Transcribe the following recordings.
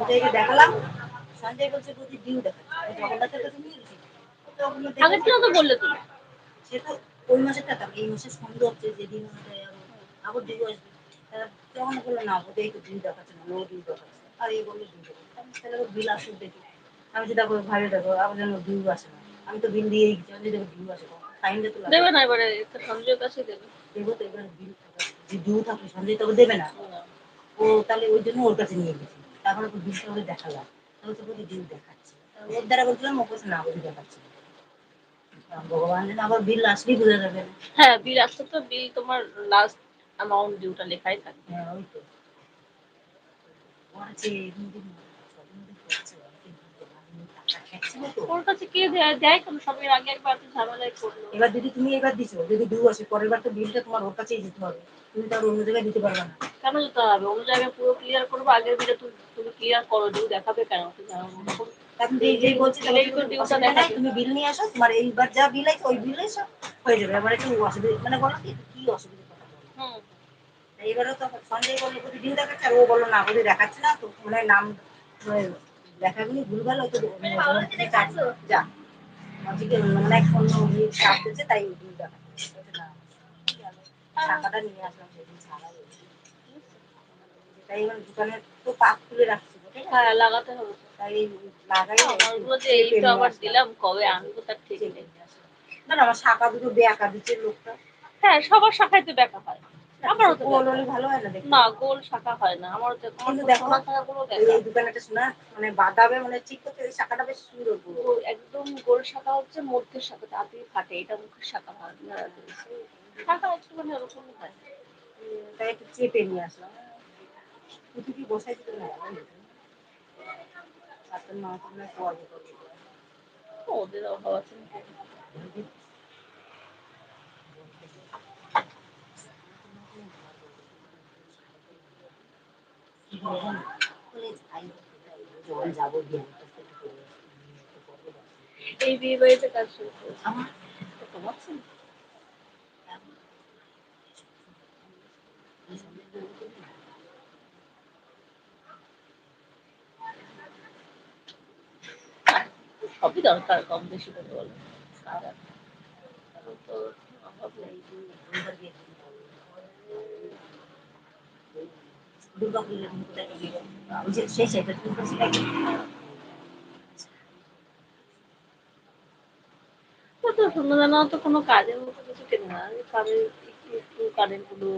ওদেরকে দেখালাম। সঞ্জয় বলছে বৌদি ডিউ দেখাচ্ছে। জগন্নাথের কাছে নিয়ে আগের দিনও তো বললে তুমি। সে তো ওই মাসের টাকা। এই মাসে সন্দেহ হচ্ছে যেদিন আমাদের আবার ডিউ আসবে। তখন বলল না ওদের ডিউ দেখাচ্ছে না। নো ডিউ দেখাচ্ছে আর এই বলল ডিউ দেখাচ্ছে আমি তাহলে বিল আসুক দেখি। আমি ভাবি দেখো আমার ডিউ আসে না। আমি তো বিল দিয়ে দিচ্ছি আমি যদি ডিউ আসে ফাইন দিতে দেবে না এবারে একটা সঞ্জয়ের কাছে দেবে। দেবো তো এবার বিল যে দুধ আপনি সন্দেহ দেবে না। ও তাহলে ওই জন্য ওর কাছে নিয়ে গেছি। তারপরে ওকে দেখালাম। তাহলে তো দুধ দেখাচ্ছে। ওর দ্বারা বলছিলাম ও কাছে না বলি দেখাচ্ছে ভগবান যেন আবার বিল আসলেই বোঝা যাবে। হ্যাঁ বিল আসতে তো বিল তোমার লাস্ট অ্যামাউন্ট ডিউটা লেখাই থাকে হ্যাঁ ওই তো। আছে এমনি ছদিন ধরে করছে, অনেকদিন ধরে আমি টাকা খেয়েছিল তো। ওর কাছে কে দেয় আগে একবার তো ঝামেলায় করল এবার যদি তুমি এবার দিছো যদি ডিউ আসে পরের বার তো বিলটা তোমার ওর কাছেই দিতে হবে। তুমি তো আর অন্য জায়গায় দিতে পারবে না। কেন যেতে হবে? অন্য জায়গায় পুরো ক্লিয়ার করব আগের বিলে তুমি তুমি ক্লিয়ার করো ডিউ দেখাবে কেন? তুমি তো তুমি বিল নিয়ে আসো তোমার এইবার যা বিল আছে ওই বিল এসো হয়ে যাবে। এবার একটু অসুবিধা মানে বলো কি কি অসুবিধা বলো। হুম। এইবারও তো সন্দেহ বলল ডিউ দেখাচ্ছে? আর ও বলল না প্রতি দেখাচ্ছে না তো? মনে হয় নাম মানে দেখাগুলি ভুলভাল হয়তো যা। আজকে মানে অন্য ইয়ে তাই। টাকাটা নিয়ে আসলাম সেদিন ছাড়া তাই এবার তো পাক তুলে রাখছি হ্যাঁ লাগাতে হবে। তাই লাগাই আমারগুলো যে আবার দিলাম কবে আনব তার ঠিক নেই। না আমার শাখা দুটো দিচ্ছে লোকটা। হ্যাঁ সবার শাখায় তো দেখা হয়। আমারও তো গোল হলে ভালো হয় না দেখতে। না গোল শাখা হয় না। আমার তো কিন্তু দেখো, সোনা শাখাগুলো এই এই দোকানে শোনা মানে বাদামে মানে ঠিক করতে এই শাখাটা বেশ সুন্দর একদম গোল শাখা হচ্ছে মধ্যের শাখা তাড়াতাড়ি ফাটে। এটা মুখের শাখা হয় না শাখা একটু মানে ওরকম হয়। তাই একটু চেপে নিয়ে আসলাম। পুঁথি কি বসাই দিতে না আপনার মা তোমার ওদের অভাব আছে নাকি? জল যাব দিয়ে সবই দরকার কম বেশি করে বলো। সারা তো অভাব নেই। দুর্গা পুজোর দিন কোথায় গিয়ে ওই যে সেই সাইডটা তুমি করছি নাকি ও তো সন্ধ্যাবেলা তো কোনো কাজের মতো কিছু কেনে না কাজের একটু একটু কানেরগুলো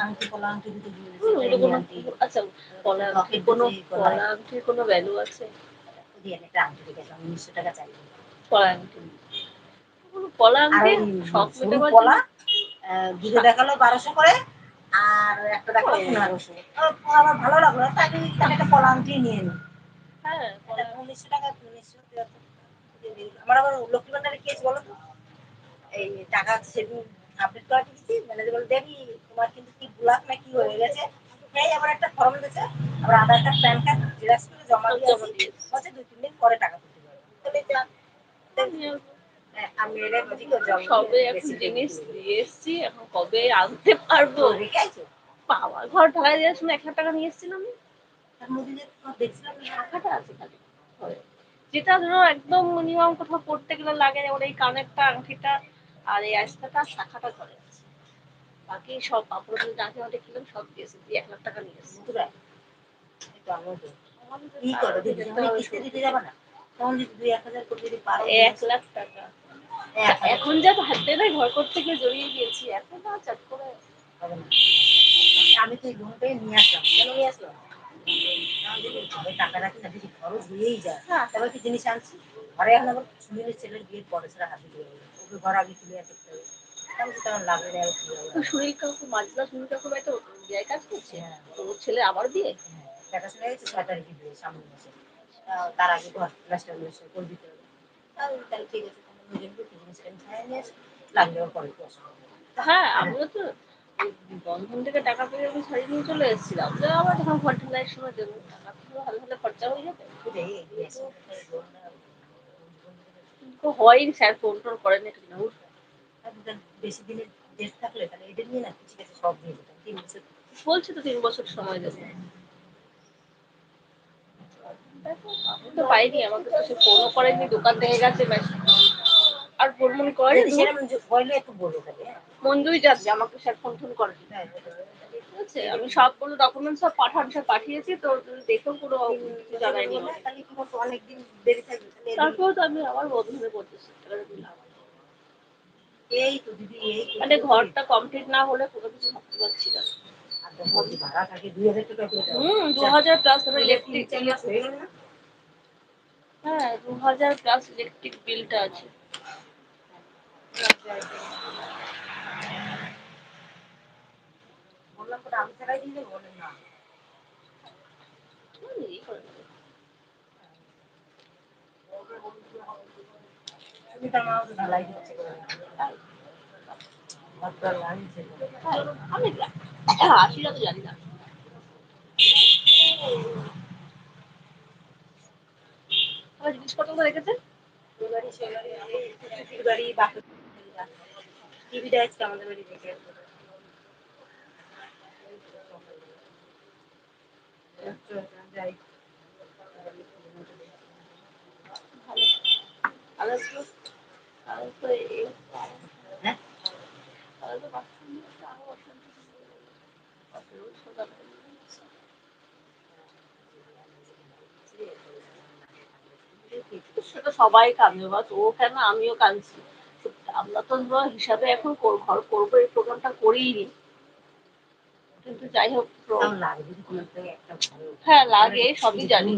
আংটি কলা আংটি দুটো কোনো আচ্ছা কলা আংটির কোনো কলা আংটির কোনো ভ্যালু আছে দিয়ে একটা আংটি টাকা চাই কলা আংটি কলা আংটি দুটো দেখাল বারোশো করে আর একটা দেখাল পনেরোশো আমার ভালো লাগল তাই আমি তাহলে একটা কলা আংটি নিয়ে নিই হ্যাঁ উনিশশো টাকা উনিশশো তিয়াত্তর দিয়ে দিল। আমার আবার লক্ষ্মী ভান্ডারে কি বলো তো? এই টাকা সেদিন আপডেট করা দিচ্ছি বলে দেবি তোমার কিন্তু কি ব্লক না কি হয়ে গেছে? এই আবার একটা ফর্ম দিয়েছে আবার Aadhaar card PAN card xerox করে জমা দিয়ে জমা বলছে দুই তিন দিন পরে টাকা তুলতে পারবে তাহলে যা হ্যাঁ, আমি সবে এখন জিনিস দিয়ে এসছি এখন কবে আনতে পারব? রেখে আইছো? বাবা ঘর ঢালাই দেওয়ার সময় এক লাখ টাকা নিয়ে এসেছিলাম আমি। তার মধ্যে যে দেখছিলাম না, আছে খালি যেটা ধরো একদম মিনিমাম কোথাও পড়তে গেলে লাগে ওর এই কানেরটা আংটিটা আর এই আইসটাটা শাখাটা ঘরে আছে। বাকি সব দিয়ে গাঁথে মাঠে কিনলাম সব দিয়েছে দিয়ে এক লাখ টাকা নিয়ে এসেছি। করো? এক করে লাখ টাকা। এখন যা হাতে ঘর করতে গিয়ে জড়িয়ে গিয়েছি এখন না চাট করে। আমি তো এই পেয়ে নিয়ে আসলাম। কেন নিয়ে আসলাম ঘরে টাকা রাখি না যদি খরচ হয়েই যায়? হ্যাঁ। কি জিনিস আনছি? ঘরে এখন সুনীলের ছেলের বিয়ের পরে সেটা হাতে দিয়ে গেলো ওকে ঘর আগে ক্লিয়ার করতে হবে। কাকু কাকু একটা জায়গায় কাজ করছে? হ্যাঁ। ওর ছেলে আবার বিয়ে? হ্যাঁ, দেখাশোনা হয়েছে ছয় তারিখে বিয়ে সামনে মাসে। তার আগে ঘর প্লাস্টার প্লাস্টার করে দিতে হবে। তাহলে ঠিক আছে তাহলে ওই জন্য জিনিসটা নিয়ে আসি। লাগলে ওর পরে। হ্যাঁ আমিও তো বন্ধন থেকে টাকা পেয়ে আমি ছাড়িয়ে নিয়ে চলে এসেছিলাম যে আবার যখন ঘর ঢালাইয়ের সময় দেবো টাকা হালে হালে খরচা হয়ে যাবে? নিয়ে হয়নি স্যার ফোন টোন একটু না। আপনার বেশি দিনের ডেট থাকলে তাহলে এটা নিয়ে না সব তিন বছর। বলছে তো তিন বছর সময় দেবে। আমি তো পাইনি আমাকে তো সে ফোনও করেনি দোকান থেকে গেছে ব্যাস। আর ফোন মন করে সেরকম বললে একটু বলো হ্যাঁ। মঞ্জুই যাচ্ছে আমাকে স্যার ফোন ফোন হ্যাঁ, ঠিক আছে। আমি সবগুলো ডকুমেন্টস সব পাঠান সব পাঠিয়েছি তো তুমি দেখেও কোনো কিছু জানাইনি আমাকে। তাহলে কি করতো অনেকদিন দেরি থাকবে তারপরেও তো আমি আবার বন্ধনে করতেছি এই তো দিদি এই মানে ঘরটা কমপ্লিট না হলে কোনো কিছু ভাবতে পারছি না। করে। হুম দু হাজার প্লাস ইলেকট্রিক হয়ে? হ্যাঁ দু হাজার প্লাস ইলেকট্রিক বিলটা আছে। বললাম আমি দিয়ে দেবো? বলেন না। তুমি ঢালাই দিচ্ছে? আমি তো জানি না। আমার জিনিসপত্র রেখেছে বাড়ি বাড়ি টিভিটা আজকে আমাদের বাড়ি থেকে যাই ভালো তাহলে তো তাহলে তো এই হ্যাঁ তাহলে তো বাথরুম নিয়ে তো আরও অশান্তি হবে। বাথরুম সোজা করে নিয়েছে। সবাই কাঁদবে, বাস ও কেন আমিও কাঁদছি। আমরা তো হিসাবে এখন ঘর করব, এই প্রোগ্রামটা করেই নি। কিন্তু যাই হোক হ্যাঁ লাগে সবই জানি।